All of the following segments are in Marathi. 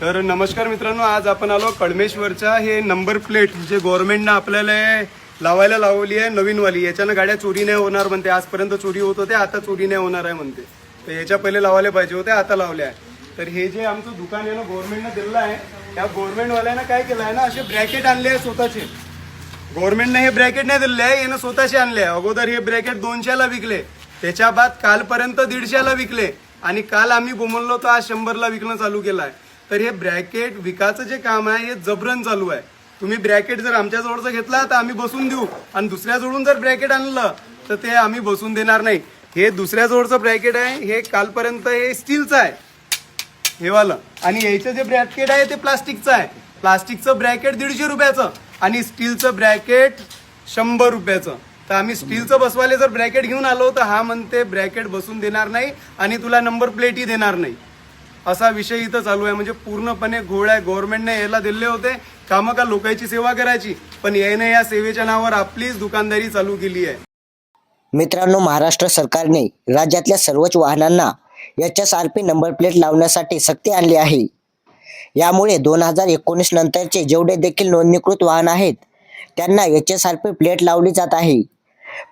तर नमस्कार मित्रांनो आज आपण आलो कळमेश्वरच्या हे नंबर प्लेट जे गव्हर्नमेंटनं आपल्याला लावायला लावली आहे नवीनवाली. याच्यानं गाड्या चोरी नाही होणार म्हणते. आजपर्यंत चोरी होत होते आता चोरी नाही होणार आहे म्हणते. तर याच्या पहिले लावायला पाहिजे होते आता लावल्या आहे. तर हे जे आमचं दुकान आहे ना गव्हर्नमेंटनं दिलं आहे. त्या गव्हर्नमेंटवाल्यानं काय केलं आहे ना असे ब्रॅकेट आणले आहे स्वतःचे. गव्हर्नमेंटनं हे ब्रॅकेट नाही दिलेले आहे यानं स्वतःचे आणले आहे. अगोदर हे ब्रॅकेट दोनशेला विकले. त्याच्या बाद कालपर्यंत दीडशेला विकले. आणि काल आम्ही बोमललो तर आज शंभरला विकणं चालू केलं आहे. तर हे ब्रॅकेट विकायचं जे काम आहे हे जबरन चालू आहे. तुम्ही ब्रॅकेट जर आमच्याजवळचं घेतला तर आम्ही बसून देऊ. आणि दुसऱ्याजवळून जर ब्रॅकेट आणलं तर ते आम्ही बसून देणार नाही. हे दुसऱ्याजवळचं ब्रॅकेट आहे हे कालपर्यंत हे स्टीलचं आहे. हे वालं. आणि याचं जे ब्रॅकेट आहे ते प्लास्टिकचं आहे. प्लास्टिकचं ब्रॅकेट दीडशे रुपयाचं आणि स्टीलचं ब्रॅकेट शंभर रुपयाचं. तर आम्ही स्टीलचं बसवायला जर ब्रॅकेट घेऊन आलो तर हा म्हणते ब्रॅकेट बसून देणार नाही आणि तुला नंबर प्लेटही देणार नाही. असा विषय इथं चालू आहे. म्हणजे पूर्णपणे घोळ आहे गव्हर्नमेंटने याला दिले होते. कामं का लोकांची सेवा करायची? पण याने या सेवेच्या नावावर आपलीच दुकानदारी चालू केली आहे. मित्रांनो महाराष्ट्र सरकारने राज्यातल्या सर्वच वाहनांना H S R P number plate लावण्यासाठी सक्ती आणली आहे. यामुळे दोन हजार एकोणीस नंतरचे जेवढे देखील नोंदणीकृत वाहन आहेत त्यांना H S R P plate लावली जात आहे.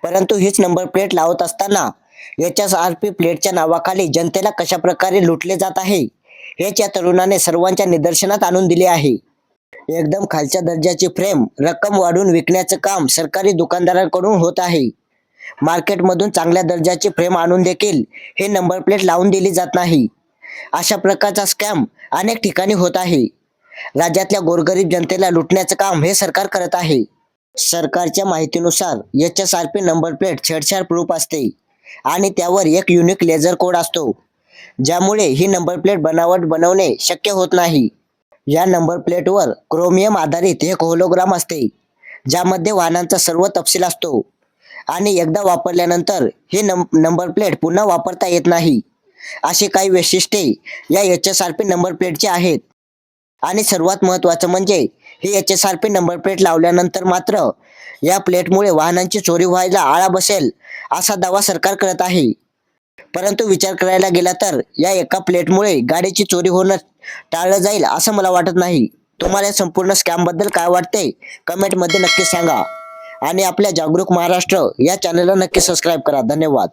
परंतु हीच नंबर प्लेट लावत असताना एच एस आर पी प्लेटच्या नावाखाली जनतेला कशा प्रकारे लुटले जात आहे हेच या तरुणाने सर्वांच्या निदर्शनात आणून दिले आहे. एकदम खालच्या दर्जाची फ्रेम रक्कम वाढवून विकण्याचं काम सरकारी दुकानदारांकडून होत आहे. मार्केटमधून चांगल्या दर्जाची फ्रेम आणून देखील हे नंबर प्लेट लावून दिली जात नाही. अशा प्रकारचा स्कॅम अनेक ठिकाणी होत आहे. राज्यातल्या गोरगरीब जनतेला लुटण्याचं काम हे सरकार करत आहे. सरकारच्या माहितीनुसार H S R P number plate छेडछाड प्रूफ असते. आणि त्यावर एक युनिक लेझर कोड असतो ज्यामुळे ही नंबर प्लेट बनावट बनवणे शक्य होत नाही. या नंबर प्लेटवर क्रोमियम आधारित एक होलोग्राम असते ज्यामध्ये वाहनांचा सर्व तपशील असतो. आणि एकदा वापरल्यानंतर हे नंबर प्लेट पुन्हा वापरता येत नाही. अशी काही वैशिष्ट्ये या H S R P number प्लेटची आहेत. आणि सर्वात महत्त्वाचं म्हणजे ही H S R P number plate लावल्यानंतर मात्र या प्लेटमुळे वाहनांची चोरी व्हायला आळा बसेल असा दावा सरकार करत आहे. परंतु विचार करायला गेला तर या एका प्लेटमुळे गाडीची चोरी होणं टाळलं जाईल असं मला वाटत नाही. तुम्हाला या संपूर्ण स्कॅमबद्दल काय वाटते? कमेंटमध्ये नक्की सांगा. आणि आपल्या जागरूक महाराष्ट्र या चॅनलला नक्की सबस्क्राईब करा. धन्यवाद.